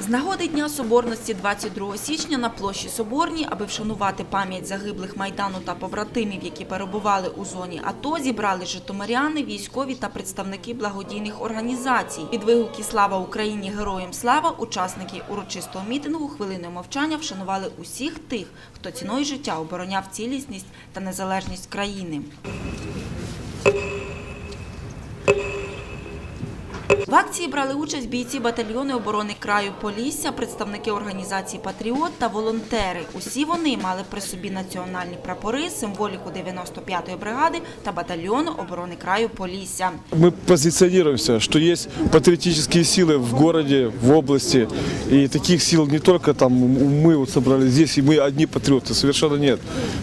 З нагоди Дня Соборності 22 січня на площі Соборній, аби вшанувати пам'ять загиблих Майдану та побратимів, які перебували у зоні АТО, зібрали житомиряни, військові та представники благодійних організацій. Під вигуки «Слава Україні! Героям слава!» учасники урочистого мітингу хвилиною мовчання вшанували усіх тих, хто ціною життя обороняв цілісність та незалежність країни. В акції брали участь бійці батальйону оборони краю Полісся, представники організації Патріот та волонтери. Усі вони мали при собі національні прапори, символіку 95-ї бригади та батальйону оборони краю Полісся. Мы позиционируемся, что есть патриотические силы в городе, в области. И таких сил не только там мы вот собрались здесь, и мы одни патриоты, совершенно нет.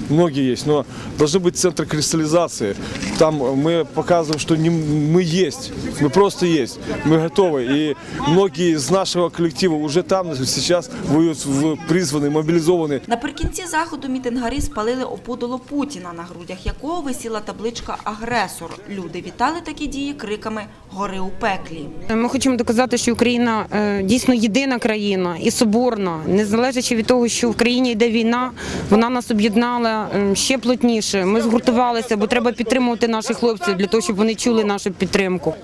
Многие есть, но должны быть центры кристаллизации. Там мы показываем, что не, мы есть, мы просто есть, мы готовы. И многие из нашего коллектива уже там сейчас воюют, в- призваны, мобилизованы. Наприкінці заходу мітингарі спалили опудоло Путіна, на грудях якого висіла табличка «Агресор». Люди вітали такі дії криками «Гори у пеклі». Ми хочемо доказати, що Україна е, дійсно єдина країна і соборна, незалежно від того, що в країні йде війна, вона нас об'єднала е, ще плотніше. Ми згуртувалися, бо треба підтримувати наших хлопців для того, щоб вони чули нашу підтримку.